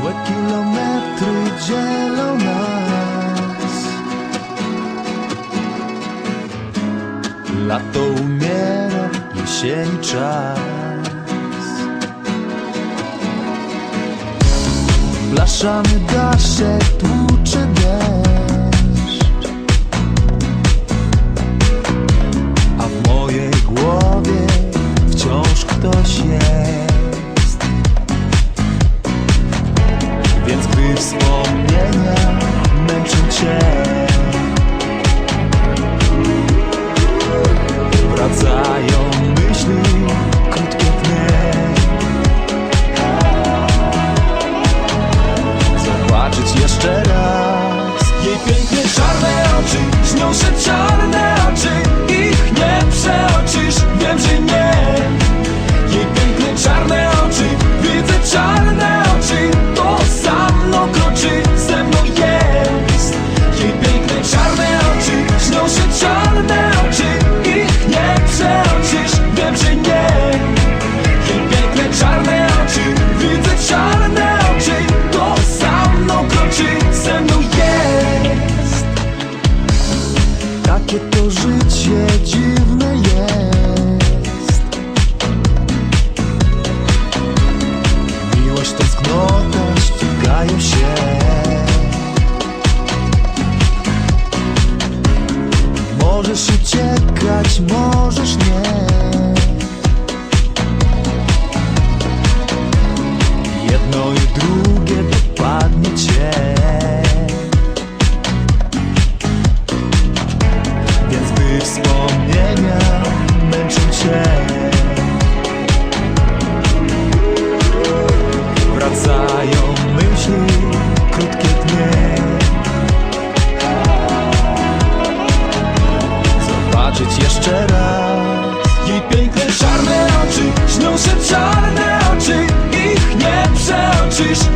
Złe kilometry dzielą nas. Lato umiera, jesień czas. Blaszany daszek tłucze deszcz. Gdy wspomnienia męczą cię. much more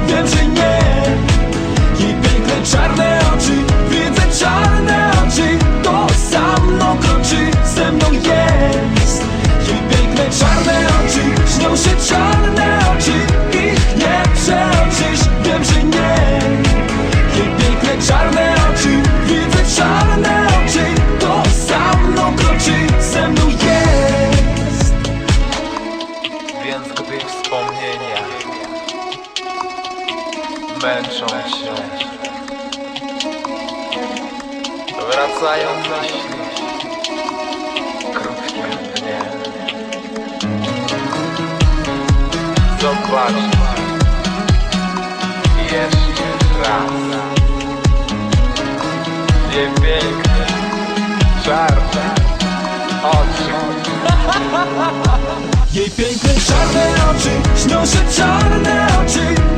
Em męczą się. Wracają myśli Krótkie dnie. Zobaczmy. Jeszcze raz. Je piękne Czarne oczy. Jej piękne czarne oczy Śnią się czarne oczy.